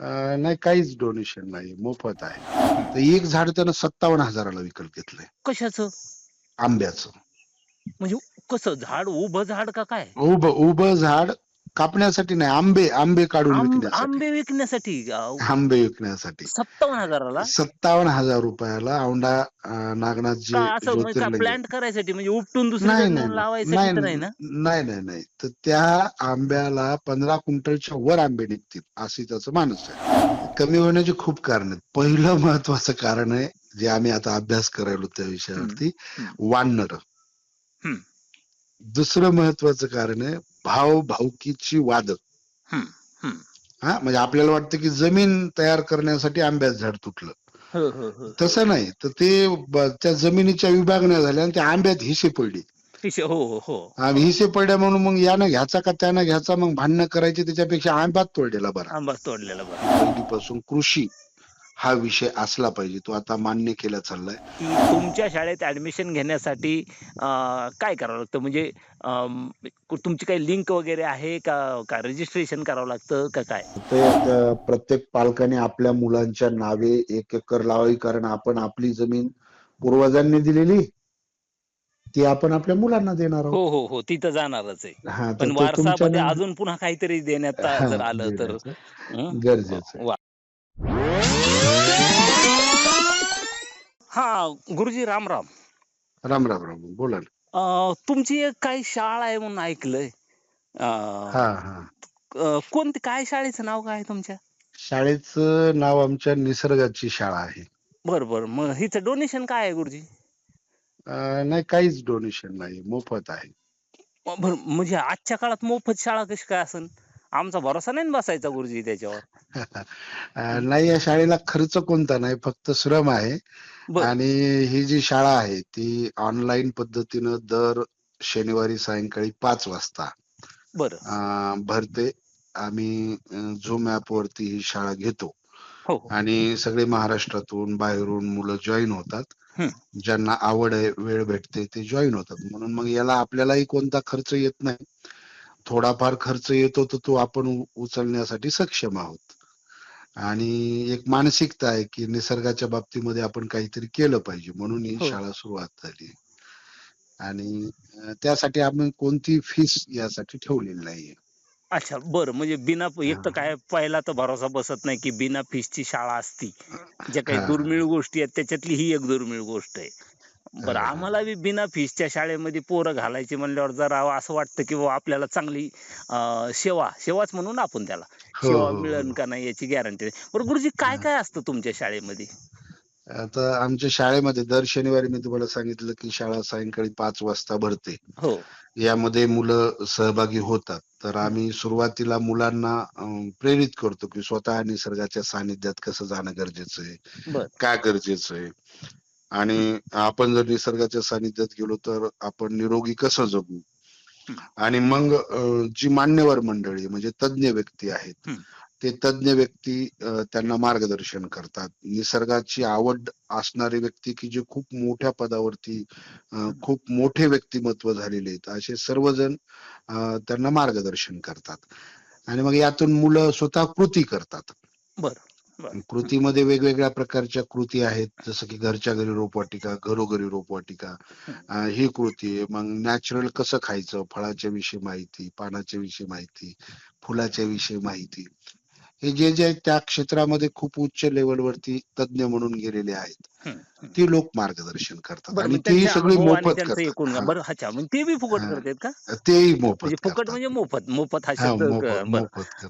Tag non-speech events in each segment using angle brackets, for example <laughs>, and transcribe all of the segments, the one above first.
नाही काहीच डोनेशन नाही मोफत आहे. तर एक झाड त्यानं सत्तावन्न हजाराला विकत घेतलंय. कशाचं? आंब्याचं. म्हणजे कसं झाड उभं झाड का काय? उभं उभं झाड कापण्यासाठी नाही आंबे आंबे काढून आंब- विकण्यासाठी. आंबे विकण्यासाठी अहो, आंबे विकण्यासाठी. सत्तावन्न हजाराला? सत्तावन्न हजार रुपयाला औंढा अं, नागनाथजी का असं म्हणजे ज्योतिर्लिंग प्लांट करायसाठी म्हणजे उपटून नाही दुसरीकडे नाही नेऊन लावायसाठी तर नाही नाही ना? नाही नाही नाही. तर त्या आंब्याला पंधरा क्विंटलच्या वर आंबे निघतील अशी त्याचं माणूस आहे. कमी होण्याची खूप कारण आहेत. पहिलं महत्वाचं कारण आहे जे आम्ही आता अभ्यास करायलो त्या विषयावरती. वानर. हम्म. दुसरं महत्वाचं कारण आहे भाव भावकीची वाद. हा म्हणजे आपल्याला वाटतं की जमीन तयार करण्यासाठी आंब्याचं झाड तुटलं. हो, हो, हो. तसं नाही. तर ते त्या जमिनीच्या विभागण्या झाल्या आणि त्या आंब्यात हिसे पडली. हो हो हो. आम्ही हिसे पडल्या म्हणून मग यानं घ्यायचा का त्यानं घ्यायचा मग भांडणं करायची त्याच्यापेक्षा आंब्यात तोडलेला बरा. आंबा तोडलेला बरं. पहिलीपासून कृषी. हा विषय असला पाहिजे तो आता मान्य केला चाललाय तुमच्या शाळेत ऍडमिशन घेण्यासाठी अं, काय करावं लागतं म्हणजे अं, तुमची काही लिंक वगैरे आहे का का रजिस्ट्रेशन करावं लागतं का काय ते अ, प्रत्येक पालकाने आपल्या मुलांच्या नावे एक एकर लावावी कारण आपण आपली जमीन पूर्वजांनी दिलेली ती आपण आपल्या मुलांना देणार आहोत हो हो हो तिथं जाणारच आहे हा तर पण ते तुमच्या वारसामध्ये अजून पुन्हा काहीतरी देण्यात हा, जर आलं तर देण्याचं हं? गरजेचं आहे. वा. हा गुरुजी राम राम. राम राम राम. बोला ना. अं, तुमची एक काही शाळा आहे म्हणून ऐकलंय. अं, हा हा. अं, कोणती काय शाळेचं नाव काय आहे तुमच्या? शाळेचं नाव आमच्या निसर्गाची शाळा आहे. बर बर. मग हिचं डोनेशन काय आहे गुरुजी? अ, नाही काहीच डोनेशन नाही. मोफत आहे. बर. म्हणजे आजच्या काळात मोफत शाळा कशी काय असन? आमचा भरोसा नाही ना बसायचा गुरुजी त्याच्यावर. <laughs> नाही या शाळेला खर्च कोणता नाही फक्त श्रम आहे. आणि ही जी शाळा आहे ती ऑनलाईन पद्धतीनं दर शनिवारी सायंकाळी पाच वाजता बर. भरते. आम्ही झूम ऍप वरती ही शाळा घेतो. हो हो. आणि सगळे महाराष्ट्रातून बाहेरून मुलं जॉईन होतात. ज्यांना आवड आहे वेळ भेटते ते जॉईन होतात. म्हणून मग याला आपल्यालाही कोणता खर्च येत नाही. थोडाफार खर्च येतो तर तो आपण उचलण्यासाठी सक्षम आहोत. आणि एक मानसिकता आहे की निसर्गाच्या बाबतीमध्ये आपण काहीतरी केलं पाहिजे म्हणून ही हो. शाळा सुरुवात झाली. आणि त्यासाठी आपण कोणती फीस यासाठी ठेवलेली नाहीये. अच्छा बर. म्हणजे बिना एक तर काय पहिला तर भरोसा बसत नाही की बिना फीसची शाळा असती. ज्या काही. दुर्मिळ गोष्टी आहेत त्याच्यातली ही एक दुर्मिळ गोष्ट आहे. बरं. आम्हाला बी बिना फीसच्या शाळेमध्ये पोरं घालायची म्हणल्यावर जरा असं वाटतं की बुवा आपल्याला चांगली अं, सेवा सेवाच म्हणून आपण त्याला. हो, सेवा हो, हो. मिळेल का नाही याची गॅरंटी बरं गुरुजी काय काय असतं तुमच्या शाळेमध्ये? आता आमच्या शाळेमध्ये दर शनिवारी मी तुम्हाला सांगितलं की शाळा सायंकाळी पाच वाजता भरते. हो. यामध्ये मुलं सहभागी होतात. तर आम्ही सुरुवातीला मुलांना अं, प्रेरित करतो की स्वतः निसर्गाच्या सानिध्यात कसं जाणं गरजेचं आहे बर. का गरजेचं आहे. आणि आपण जर निसर्गाच्या सानिध्यात गेलो तर आपण निरोगी कसं जगू? आणि मग जी मान्यवर मंडळी म्हणजे तज्ञ व्यक्ती आहेत. ते तज्ञ व्यक्ती त्यांना मार्गदर्शन करतात. निसर्गाची आवड असणारे व्यक्ती की जे खूप मोठ्या पदावरती खूप मोठे व्यक्तिमत्व झालेले आहेत असे सर्वजण त्यांना मार्गदर्शन करतात. आणि मग यातून मुलं स्वतः कृती करतात. बर. कृतीमध्ये वेगवेगळ्या प्रकारच्या कृती आहेत जसं की घरच्या घरी रोपवाटिका घरोघरी रोपवाटिका ही. कृती आहे. मग नॅचरल कसं खायचं? फळाच्या विषयी माहिती पानाच्या विषयी माहिती फुलाच्या विषयी माहिती. हे जे जे त्या क्षेत्रामध्ये खूप उच्च लेवलवरती तज्ञ म्हणून गेलेले आहेत. ती लोक मार्गदर्शन करतात आणि तेही सगळी मोफत करतात. बरं अच्छा मग ते बी फुकट. करतात का. तेही मोफत म्हणजे फुकट करतात. म्हणजे मोफत मोफत हा शब्द मोफत बरं. मोफत.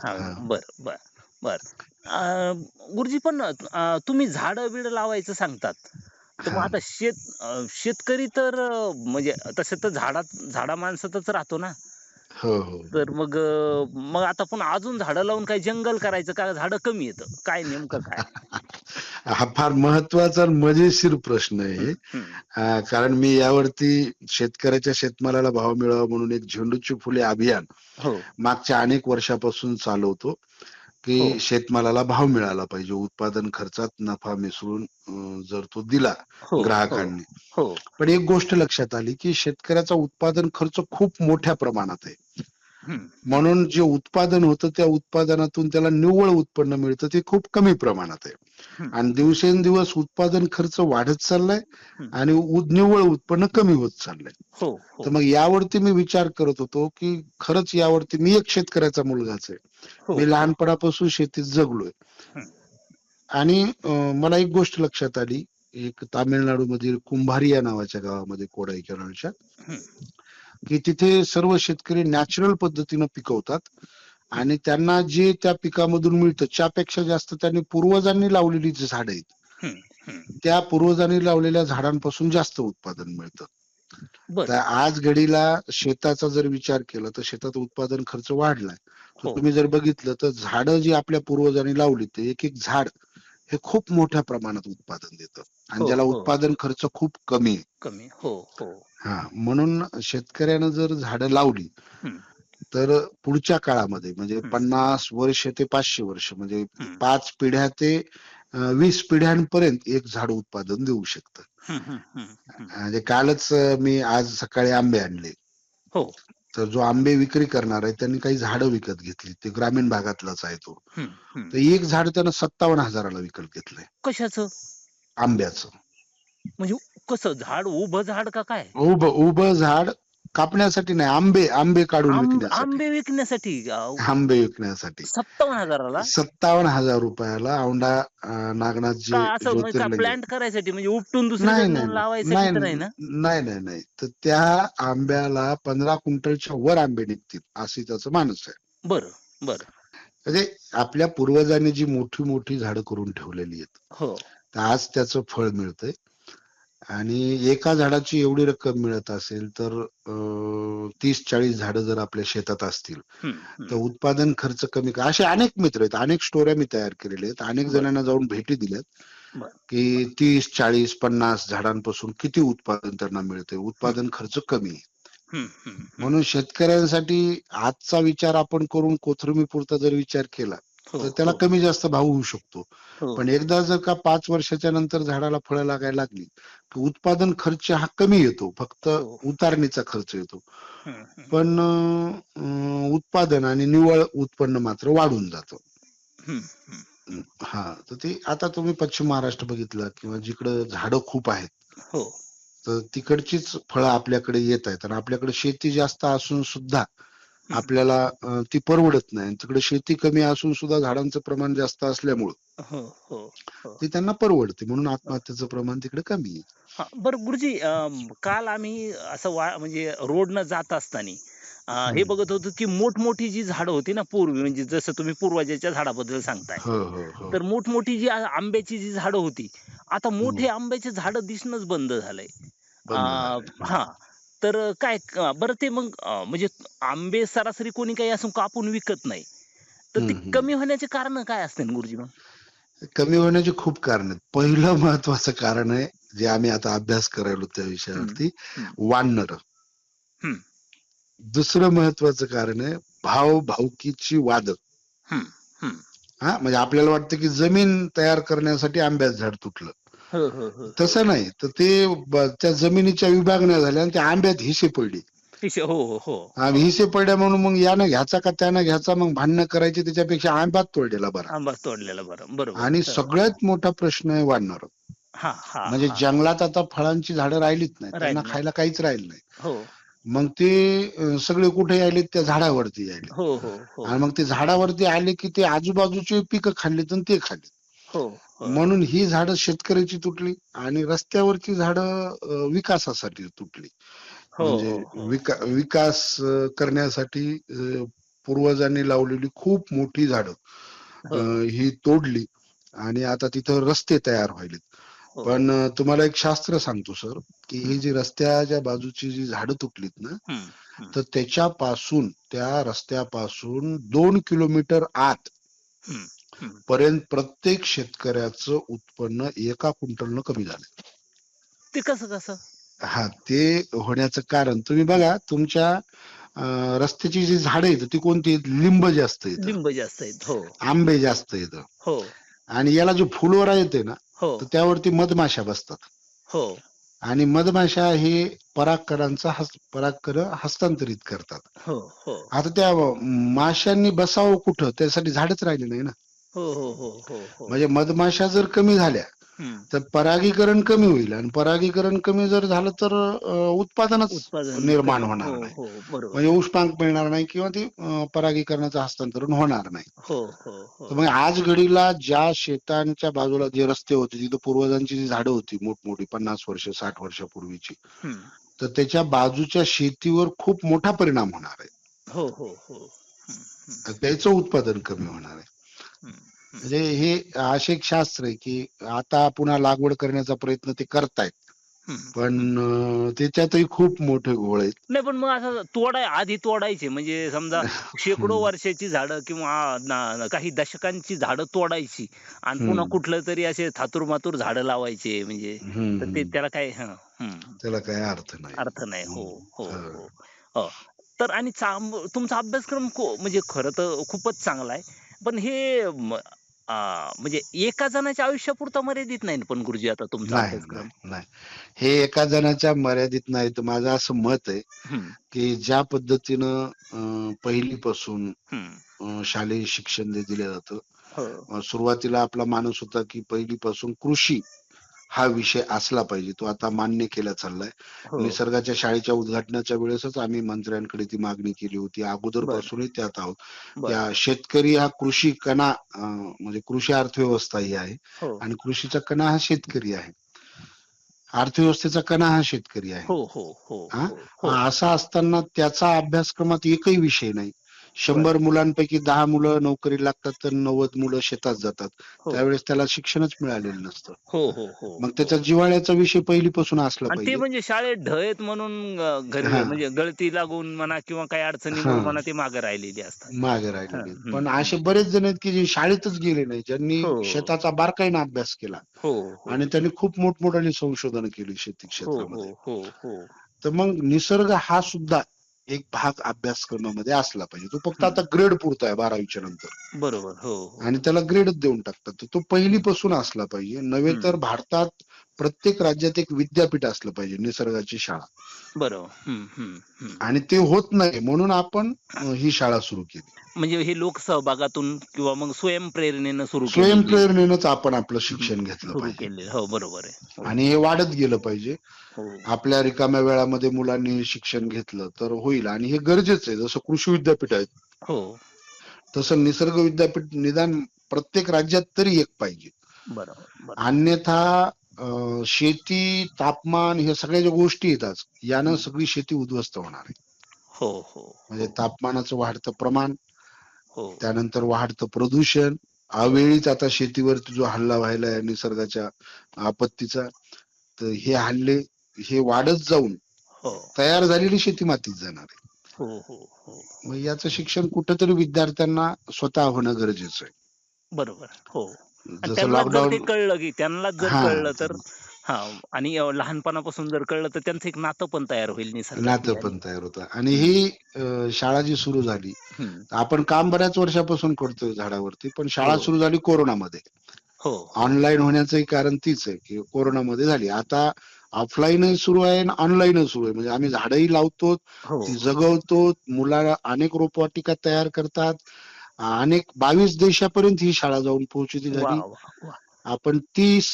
बर. गुरुजी पण अं, तुम्ही झाडं बिड लावायचं सांगतात. तर मग हा. आता शेत अं, शेतकरी तर अं, म्हणजे तसं तर झाडात झाडा माणसातच राहतो ना. हो हो तर मग अं, मग आता पण अजून झाडं लावून काय जंगल करायचं का? झाडं कमी येतं. काय नेमकं काय? <laughs> हा फार महत्त्वाचा आणि मजेशीर प्रश्न आहे हम्म, अं, कारण मी यावरती शेतकऱ्याच्या शेतमालाला भाव मिळावा म्हणून एक झेंडूची फुले अभियान हो. मागच्या अनेक वर्षापासून चालवतो. की हो. शेतमालाला भाव मिळाला पाहिजे उत्पादन खर्चात नफा मिसळून जर तो दिला हो ग्राहकांनी हो पण एक गोष्ट लक्षात आली की शेतकऱ्याचा उत्पादन खर्च खूप मोठ्या प्रमाणात आहे. म्हणून जे उत्पादन होतं त्या उत्पादनातून त्याला निव्वळ उत्पन्न मिळतं ते खूप कमी प्रमाणात आहे. आणि दिवसेंदिवस उत्पादन खर्च वाढत चाललाय. आणि निव्वळ उत्पन्न कमी होत चाललंय. हो हो. तर मग यावरती मी विचार करत होतो की खरंच यावरती मी एक शेतकऱ्याचा मुलगाच आहे. हो. मी लहानपणापासून शेतीत जगलोय. आणि मला एक गोष्ट लक्षात आली. एक तामिळनाडू मधील कुंभारी या नावाच्या गावामध्ये कोडाई केरळच्या. की तिथे सर्व शेतकरी नॅचरल पद्धतीनं पिकवतात आणि त्यांना जे त्या पिकामधून मिळतं त्यापेक्षा जास्त त्यांनी पूर्वजांनी लावलेली जी झाडं आहेत. त्या पूर्वजांनी लावलेल्या झाडांपासून जास्त उत्पादन मिळतं तर आज घडीला शेताचा जर विचार केला तर शेतात उत्पादन खर्च वाढलाय हो. तुम्ही जर बघितलं तर झाडं जी आपल्या पूर्वजांनी लावली ते एक एक झाड हे खूप मोठ्या प्रमाणात उत्पादन देतं आणि हो, ज्याला हो. उत्पादन खर्च खूप कमी आहे कमी हो हो हा म्हणून शेतकऱ्यानं जर झाडं लावली. तर पुढच्या काळामध्ये म्हणजे. पन्नास वर्ष ते पाचशे वर्ष म्हणजे. पाच पिढ्या ते वीस पिढ्यांपर्यंत एक झाड उत्पादन देऊ शकतं. म्हणजे कालच मी आज सकाळी आंबे आणले हो तर जो आंबे विक्री करणार आहे त्यांनी काही झाडं विकत घेतली. ते ग्रामीण भागातलाच आहे तो. तर एक झाड त्यानं सत्तावन्न हजाराला विकत घेतलंय. कशाचं? आंब्याचं. म्हणजे कसं? झाड उभं झाड का काय? उभं उभं झाड कापण्यासाठी नाही आंबे आंबे काढून आंब- विकण्यासाठी. आंबे विकण्यासाठी अहो, आंबे विकण्यासाठी. सत्तावन्न हजाराला? सत्तावन्न हजार रुपयाला औंढा अं, नागनाथजी का असं म्हणजे ज्योतिर्लिंग. करायसाठी? म्हणजे उपटून नाही नाही लावायसाठी नाही तर नाही ना? नाही नाही नाही. तर त्या आंब्याला पंधरा क्विंटलच्या वर आंबे निघतील अशी त्याचं माणूस आहे. बरं बरं. म्हणजे आपल्या पूर्वजांनी जी मोठी मोठी झाडं करून ठेवलेली आहेत हो. तर आज त्याचं फळ मिळतंय. आणि एका झाडाची एवढी रक्कम मिळत असेल तर तीस चाळीस झाडं जर आपल्या शेतात असतील. तर. उत्पादन खर्च कमी का असे अनेक मित्र आहेत अनेक स्टोऱ्या मी तयार केलेल्या आहेत अनेक. जणांना जाऊन भेटी दिल्यात. की तीस चाळीस पन्नास झाडांपासून किती उत्पादन त्यांना मिळते उत्पादन खर्च कमी. म्हणून शेतकऱ्यांसाठी आजचा विचार आपण करून कोथरूमीपुरता जर विचार केला तर त्याला हो, कमी जास्त भाव होऊ शकतो हो. पण एकदा जर का पाच वर्षाच्या नंतर झाडाला फळं लागायला लागली तर उत्पादन खर्च हा कमी येतो फक्त हो. उतारणीचा खर्च येतो. पण उत्पादन आणि निव्वळ उत्पन्न मात्र वाढून जातं. हा तर ते आता तुम्ही पश्चिम महाराष्ट्र बघितलं किंवा जिकडं झाडं खूप आहेत हो तर तिकडचीच फळं आपल्याकडे येत आहेत आणि आपल्याकडे शेती जास्त असून सुद्धा आपल्याला ती परवडत नाही. तिकडे शेती कमी असून सुद्धा झाडांचं प्रमाण जास्त असल्यामुळं हो हो हो. ती त्यांना परवडते. म्हणून आत्महत्येचं प्रमाण तिकडे कमी आहे. हा, बरं गुरुजी काल आम्ही असं वा म्हणजे रोडनं जात असताना हे. बघत होतो की मोठमोठी जी झाडं होती ना पूर्वी म्हणजे जसं तुम्ही पूर्वजाच्या झाडाबद्दल सांगताय. तर मोठमोठी जी आंब्याची जी झाडं होती आता मोठे आंब्याचे झाडं दिसणंच बंद झालंय. हा. तर काय बरं ते मग म्हणजे आंबे सरासरी कोणी काही असं कापून विकत नाही तर ते. कमी होण्याचे कारण काय असते गुरुजी मग कमी होण्याचे खूप कारण आहेत पहिलं महत्वाचं कारण आहे जे आम्ही आता अभ्यास करायलो त्या विषयावरती. वाढणार. दुसरं महत्वाचं कारण आहे भाव भावकीची वाद. हा म्हणजे आपल्याला वाटतं की जमीन तयार करण्यासाठी आंब्याचं झाड तुटलं तसं नाही. तर ते ब- त्या जमिनीच्या विभागण्या झाल्या आणि त्या आंब्यात हिसे पडली. हो हो हो. आणि हिसे पडल्या म्हणून मग यानं घ्यायचा का त्यानं घ्यायचा मग भांडणं करायची त्याच्यापेक्षा आंब्यात तोडलेला बरा. आंबा तोडलेला बरं. बरोबर. आणि हो. सगळ्यात मोठा प्रश्न आहे वाढणार हा हा म्हणजे हा. जंगलात आता फळांची झाडं राहिलीच नाही राहिली त्यांना नाही. खायला काहीच राहिलं नाही. हो. मग ते अं, सगळे कुठे आले त्या झाडावरती हो हो हो. आणि मग ते झाडावरती आले की ते आजूबाजूचे पिकं खाल्ली तर ते खाल्ली हो. म्हणून ही झाडं शेतकऱ्याची तुटली आणि रस्त्यावरची झाडं विकासासाठी तुटली हो, म्हणजे हो, हो. विका विकास करण्यासाठी पूर्वजांनी लावलेली खूप मोठी झाडं हो. तोडली आणि आता तिथं रस्ते तयार व्हायलेत. पण तुम्हाला एक शास्त्र सांगतो सर की ही जी रस्त्याच्या बाजूची जी झाडं तुटलीत ना तर त्याच्यापासून त्या रस्त्यापासून दोन किलोमीटर आत. पर्यंत प्रत्येक शेतकऱ्याचं उत्पन्न एका क्विंटलनं कमी झालं. ते कसं कसं? हा ते होण्याचं कारण तुम्ही बघा तुमच्या रस्त्याची जी झाडं आहेत ती कोणती आहेत? लिंब जास्त येतं लिंब जास्त आहेत हो. आंबे जास्त येतं हो. आणि याला जो फुलोरा येते ना हो. तर त्यावरती मधमाशा बसतात. हो. आणि मधमाशा हे परागकणांचा हस परागकण हस्तांतरित करतात. हो हो. आता त्या माशांनी बसावं कुठं? त्यासाठी झाडच राहिले नाही ना. हो हो हो हो हो म्हणजे मधमाशा जर कमी झाल्या हम्म. तर परागीकरण कमी होईल आणि परागीकरण कमी जर झालं तर अं, उत्पादनच उत्पादन निर्माण. होणार हो नाही हो बरोबर म्हणजे उष्मांक मिळणार नाही किंवा ती अं, परागीकरणाचं हस्तांतरण होणार नाही हो हो तर हो मग आज घडीला ज्या शेतांच्या बाजूला जे रस्ते होते तिथं पूर्वजांची जी झाडं होती मोठमोठी पन्नास वर्ष साठ वर्षापूर्वीची हम्म. तर त्याच्या बाजूच्या शेतीवर खूप मोठा परिणाम होणार आहे हो हो हो हम्म, हम्म, त्याचं उत्पादन कमी होणार आहे. म्हणजे हे असे एक शास्त्र आहे की आता पुन्हा लागवड करण्याचा प्रयत्न ते करतायत. पण त्याच्यातही खूप मोठे घोळ आहेत. नाही पण मग असं तोडाय आधी तोडायचे. म्हणजे समजा <laughs> शेकडो वर्षाची झाडं किंवा ना- काही दशकांची झाडं तोडायची. आणि पुन्हा. कुठलं तरी असे थातूर मातूर झाडं लावायचे. म्हणजे ते. त्याला काय त्याला काही अर्थ नाही. अर्थ नाही. हो हो हं. हो. तर आणि तुमचा अभ्यासक्रम म्हणजे खरं तर खूपच चांगला आहे. पण हे म्हणजे एका जणाच्या आयुष्यापुरता मर्यादित नाही पण गुरुजी आता तुमचा अभ्यासक्रम? नाही हे एका जणाच्या मर्यादित नाही. तर माझं असं मत आहे की ज्या पद्धतीनं पहिलीपासून शालेय शिक्षण दिलं जातं हो. सुरुवातीला आपला मानस होता की पहिलीपासून कृषी हा विषय असला पाहिजे. तो आता मान्य केला चाललाय. हो. निसर्गाच्या शाळेच्या उद्घाटनाच्या वेळेसच आम्ही मंत्र्यांकडे ती मागणी केली होती. अगोदर बरं. पासूनही त्यात आहोत. बरं. या शेतकरी हा कृषी कणा म्हणजे कृषी अर्थव्यवस्था ही आहे हो. आणि कृषीचा कणा हा शेतकरी आहे. अर्थव्यवस्थेचा कणा हा शेतकरी आहे. हो असा असताना त्याचा अभ्यासक्रमात एकही विषय नाही. शंभर मुलांपैकी दहा मुलं नोकरी लागतात तर नव्वद मुलं शेतात जातात. हो. त्यावेळेस त्याला शिक्षणच मिळालेलं नसतं. हो हो हो. मग त्याचा जिव्हाळ्याचा विषय पहिलीपासून असला आणि ते पाहिजे. म्हणजे शाळेत ढळेत म्हणून अ, घरी हा. म्हणजे गळती लागून म्हणा किंवा काही अडचणीमुळे हा. म्हणा ते मागे राहिलेली असतात. मागे राहिलेले हम्म, पण. असे बरेच जण आहेत की जे शाळेतच गेले नाही ज्यांनी हो. शेताचा बारकाईने अभ्यास केला. हो हो. आणि त्यांनी खूप मोठमोठाली संशोधन केली शेती हो क्षेत्रामध्ये. हो हो हो. तर मग निसर्ग हा सुद्धा एक भाग अभ्यासक्रमामध्ये असला पाहिजे. तो फक्त. आता ग्रेड पुरता आहे बारावीच्या नंतर. बरोबर हो हो. आणि त्याला ग्रेडच देऊन टाकतात. तर तो पहिलीपासून असला पाहिजे. नव्हे तर. भारतात प्रत्येक राज्यात एक विद्यापीठ असलं पाहिजे निसर्गाची शाळा. बरोबर. आणि ते होत नाही म्हणून आपण ही शाळा सुरू केली. म्हणजे हे लोक सहभागातून किंवा मग स्वयंप्रेरणेनं सुरू स्वयंप्रेरणेनंच आपण आपलं शिक्षण घेतलं पाहिजे. हो बरोबर आहे. हो, आणि हे वाढत गेलं पाहिजे. हो. आपल्या रिकाम्या वेळामध्ये मुलांनी शिक्षण घेतलं तर होईल. आणि हे गरजेचं आहे. जसं कृषी विद्यापीठ आहे हो. तसं निसर्ग विद्यापीठ निदान प्रत्येक राज्यात तरी एक पाहिजे. बरोबर. अन्यथा अं, शेती तापमान ह्या सगळ्या ज्या गोष्टी येतात यानं सगळी शेती उद्ध्वस्त होणार आहे. हो हो. म्हणजे तापमानाचं वाढतं प्रमाण हो. त्यानंतर वाढतं प्रदूषण अवेळीच आता शेतीवरती जो हल्ला व्हायला आहे निसर्गाच्या आपत्तीचा तर हे हल्ले हे वाढत जाऊन हो. तयार झालेली शेती मातीत जाणार आहे. हो हो हो. मग याचं शिक्षण कुठेतरी विद्यार्थ्यांना स्वतः होणं गरजेचं आहे. बरोबर. हो. जसं त्यांना जर ते लॉकडाऊन कळलं की त्यांना जर हा, कळलं तर हा आणि अ, लहानपणापासून जर कळलं तर त्यांचं एक नातं पण तयार होईल निसर्गाशी नातं आणि- पण तयार होतं. आणि ही. अं, शाळा जी सुरू झाली हम्म. आपण काम बऱ्याच वर्षापासून करतोय झाडावरती पण शाळा हो. सुरू झाली कोरोनामध्ये. हो. ऑनलाईन होण्याचंही कारण तीच आहे की कोरोनामध्ये झाली. आता ऑफलाईनही सुरू आहे आणि ऑनलाईनही सुरू आहे. म्हणजे आम्ही झाडही लावतो हो. ती जगवतो मुलाला अनेक रोपवाटिका तयार करतात. अनेक बावीस देशापर्यंत ही शाळा जाऊन पोहोचली झाली आपण तीस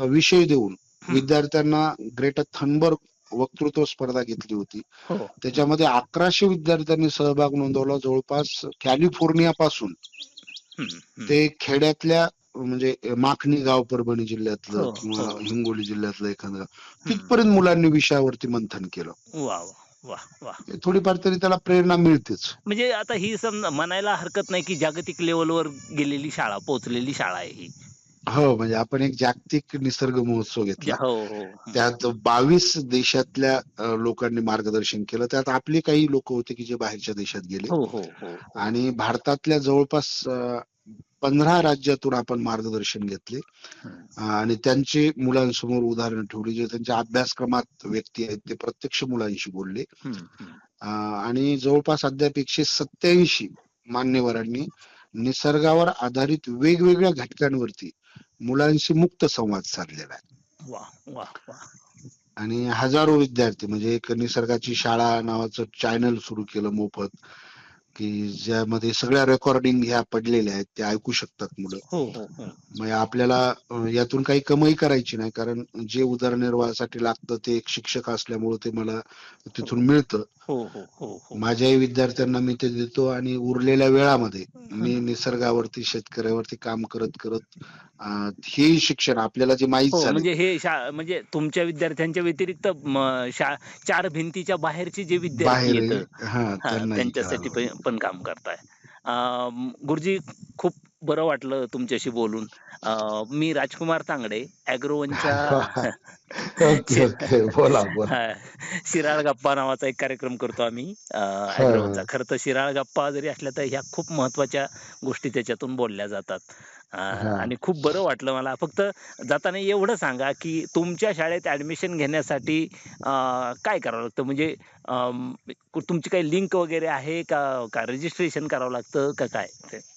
विषय देऊन. विद्यार्थ्यांना ग्रेटर थनबर्ग वक्तृत्व स्पर्धा घेतली होती हो त्याच्यामध्ये अकराशे विद्यार्थ्यांनी सहभाग नोंदवला जवळपास कॅलिफोर्निया पासून. ते खेड्यातल्या म्हणजे माखणी गाव परभणी जिल्ह्यातलं हो, किंवा हो. हिंगोली जिल्ह्यातलं एखादं. तिथपर्यंत मुलांनी विषयावरती मंथन केलं थोडीफार तरी त्याला प्रेरणा मिळतेच. म्हणजे आता ही समजा म्हणायला हरकत नाही की जागतिक लेवलवर गेलेली शाळा पोहोचलेली शाळा आहे ही. हो म्हणजे आपण एक जागतिक निसर्ग महोत्सव घेतला. हो हो. त्यात बावीस देशातल्या लोकांनी मार्गदर्शन केलं. त्यात आपले काही लोक होते की जे बाहेरच्या देशात गेले. हो हो हो. आणि भारतातल्या जवळपास पंधरा राज्यातून आपण मार्गदर्शन घेतले. आणि त्यांची मुलांसमोर उदाहरणं ठेवली जे त्यांच्या अभ्यासक्रमात व्यक्ती आहेत ते प्रत्यक्ष मुलांशी बोलले. आणि जवळपास अद्याप एकशे सत्याऐंशी मान्यवरांनी निसर्गावर आधारित वेगवेगळ्या घटकांवरती मुलांशी मुक्त संवाद साधलेला आहे. वा वा वा आणि हजारो विद्यार्थी म्हणजे एक निसर्गाची शाळा नावाचं चॅनल सुरू केलं मोफत. की ज्यामध्ये सगळ्या रेकॉर्डिंग ह्या पडलेल्या आहेत ते ऐकू शकतात मुलं. हो. हो हो म्हणजे आपल्याला यातून काही कमाई करायची नाही कारण जे उदरनिर्वाहासाठी लागतं ते एक शिक्षक असल्यामुळे ते मला तिथून मिळतं. हो हो माझ्याही विद्यार्थ्यांना मी ते देतो आणि उरलेल्या वेळामध्ये मी निसर्गावरती शेतकऱ्यावरती काम करत करत हे शिक्षण आपल्याला जे माहीत हो म्हणजे हे म्हणजे तुमच्या विद्यार्थ्यांच्या व्यतिरिक्त चार भिंतीच्या बाहेरचे जे विद्यार्थी त्यांनाही. त्यांच्यासाठी. पण काम करताय. गुरुजी खूप बरं वाटलं तुमच्याशी बोलून. मी राजकुमार तांगडे अॅग्रोवनच्या <laughs> शिराळ गप्पा नावाचा एक कार्यक्रम करतो आम्ही खरं तर शिराळ गप्पा जरी असल्या तर ह्या खूप महत्त्वाच्या गोष्टी त्याच्यातून बोलल्या जातात. आणि खूप बरं वाटलं मला. फक्त जाताना एवढं सांगा की तुमच्या शाळेत ऍडमिशन घेण्यासाठी काय करावं लागतं? म्हणजे तुमची काही लिंक वगैरे आहे का? का रजिस्ट्रेशन करावं लागतं का काय?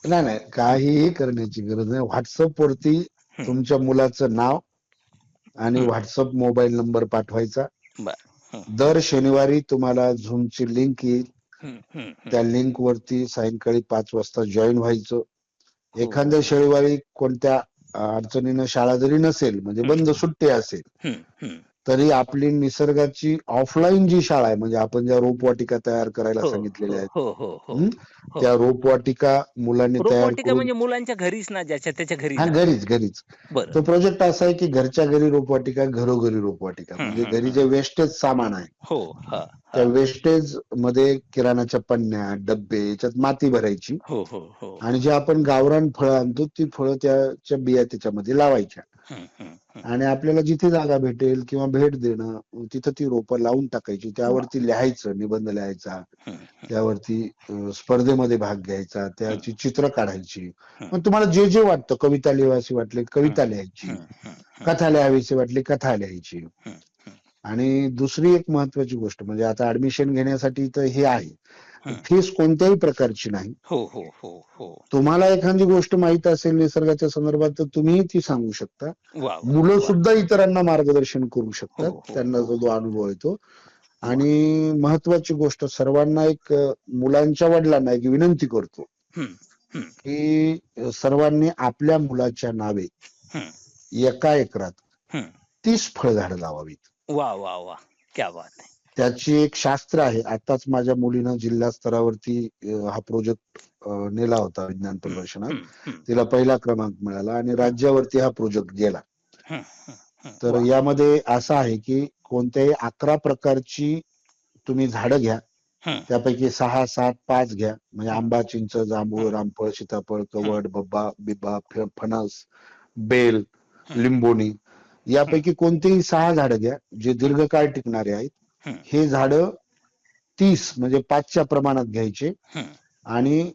नाही नाही. काहीही करण्याची गरज नाही. व्हॉट्सअप वरती. तुमच्या मुलाचं नाव आणि. व्हॉट्सअप मोबाईल नंबर पाठवायचा. दर शनिवारी तुम्हाला झूमची लिंक येईल. त्या लिंक वरती सायंकाळी पाच वाजता जॉईन व्हायचं. एखाद्या शनिवारी कोणत्या अडचणीनं शाळा जरी नसेल म्हणजे बंद सुट्टी असेल हं, हं. तरी आपली निसर्गाची ऑफलाईन जी शाळा आहे म्हणजे आपण ज्या रोपवाटिका तयार करायला हो, सांगितलेल्या आहेत हो हो. त्या रोपवाटिका मुलांनी तयार म्हणजे मुलांच्या घरीच ना ज्याच्या त्याच्या घरी हा घरीच घरीच तो प्रोजेक्ट असा आहे की घरच्या घरी रोपवाटिका घरोघरी रोपवाटिका म्हणजे घरी. जे वेस्टेज सामान आहे त्या. वेस्टेजमध्ये किराणाच्या पन्न्या डब्बे याच्यात माती भरायची आणि जे आपण गावरान फळं आणतो ती फळं त्याच्या बिया त्याच्यामध्ये लावायच्या. आणि आपल्याला जिथे जागा भेटेल किंवा भेट देणं तिथं ती रोपं लावून टाकायची त्यावरती लिहायचं निबंध लिहायचा. त्यावरती स्पर्धेमध्ये भाग घ्यायचा त्याची चित्र काढायची. मग तुम्हाला जे जे वाटतं कविता लिहावीशी वाटली कविता लिहायची. कथा लिहावीशी वाटली कथा लिहायची. आणि दुसरी एक महत्वाची गोष्ट म्हणजे आता ऍडमिशन घेण्यासाठी तर हे आहे. फीस कोणत्याही प्रकारची नाही. हो हो हो हो. तुम्हाला एखादी गोष्ट माहीत असेल निसर्गाच्या संदर्भात तर तुम्ही ती सांगू शकता. मुलं. सुद्धा इतरांना मार्गदर्शन करू हो, शकतात हो, त्यांना हो, जो तो अनुभव येतो. आणि महत्वाची गोष्ट सर्वांना एक मुलांच्या वडिलांना एक विनंती करतो. हं, हं, की सर्वांनी आपल्या मुलाच्या नावे हं, एका एकरात हं. तीस फळझाडं लावावीत. वा वा वा. क्या बात त्याची एक शास्त्र आहे. आताच माझ्या मुलीनं जिल्हा स्तरावरती हा प्रोजेक्ट नेला होता विज्ञान प्रदर्शनात. तिला पहिला क्रमांक मिळाला आणि राज्यावरती हा प्रोजेक्ट गेला. तर. यामध्ये असं आहे की कोणत्याही अकरा प्रकारची तुम्ही झाडं घ्या. त्यापैकी सहा सात पाच घ्या. म्हणजे. आंबा चिंच जांभूळ. रामफळ सीताफळ कवड बब्बा बिब्बा फणस बेल लिंबोणी. यापैकी कोणतेही सहा झाडं घ्या जे दीर्घकाळ टिकणारे आहेत. हं. हे झाडं तीस म्हणजे पाचच्या प्रमाणात घ्यायचे हं. आणि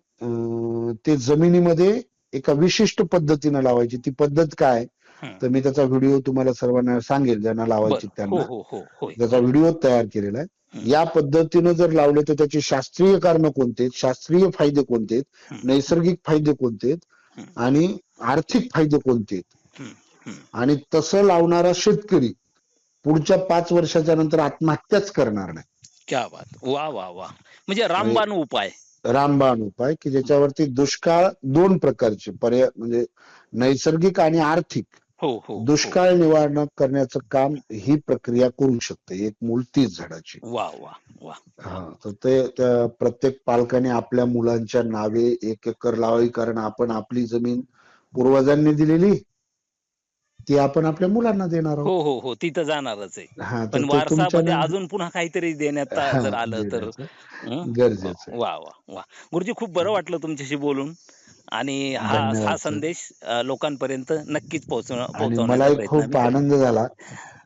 ते जमिनीमध्ये एका विशिष्ट पद्धतीनं लावायची ती पद्धत काय हं. तर मी त्याचा व्हिडिओ तुम्हाला सर्वांना सांगेल ज्यांना लावायची. हो त्यांना हो हो होय त्याचा व्हिडिओ तयार केलेला आहे हं. या पद्धतीनं जर लावले तर त्याची शास्त्रीय कारण कोणते शास्त्रीय फायदे कोणते हं. नैसर्गिक फायदे कोणते हं. आणि आर्थिक फायदे कोणते हं, हं. आणि तसं लावणारा शेतकरी पुढच्या पाच वर्षाच्या नंतर आत्महत्याच करणार नाही. क्या बात. वा वा वा. म्हणजे रामबाण उपाय. रामबाण उपाय की ज्याच्यावरती दुष्काळ दोन प्रकारचे पर्याय म्हणजे नैसर्गिक आणि आर्थिक हो हो हो. दुष्काळ निवारण करण्याचं काम ही प्रक्रिया करू शकते एक मूल तीस झाडाची. वा वा वा. हा तर ते त्या प्रत्येक पालकाने आपल्या मुलांच्या नावे एक एकर लावावी कारण आपण आपली जमीन पूर्वजांनी दिलेली ती आपण आपल्या मुलांना देणार आहोत हो हो हो तिथं जाणारच आहे तर पण ते तुमच्या वारसामध्ये अजून पुन्हा काहीतरी देण्यात हा, जर आलं तर देण्याचं हं? गरजेचं आहे. वा वा वा गुरुजी खूप बरं वाटलं तुमच्याशी बोलून आणि हा धन्यवाद, हा सर. संदेश अ, लोकांपर्यंत नक्कीच पोहोचवणं आणि पोहोचवण्याचा मलाही प्रयत्न खूप आम्ही. आनंद झाला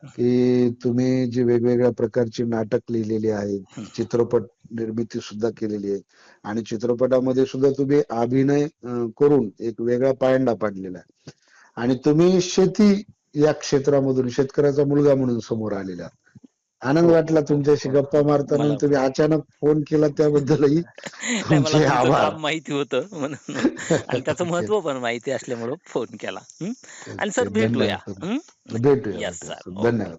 की तुम्ही जी वेगवेगळ्या प्रकारची नाटक लिहिलेली आहेत. चित्रपट निर्मिती सुद्धा केलेली आहे आणि चित्रपटामध्ये सुद्धा तुम्ही अभिनय अं, करून एक वेगळा पायंडा पाडलेला आहे आणि तुम्ही शेती या क्षेत्रामधून शेतकऱ्याचा मुलगा म्हणून समोर आलेला. आनंद हो, वाटला तुमच्याशी हो, गप्पा. मारताना तुम्ही अचानक फोन केला त्याबद्दलही <laughs> तुमचे आभार. माहिती होतं म्हणून. आणि <laughs> त्याचं महत्त्व पण माहिती असल्यामुळं फोन केला. हं? आणि सर भेटूया? भेटूया धन्यवाद.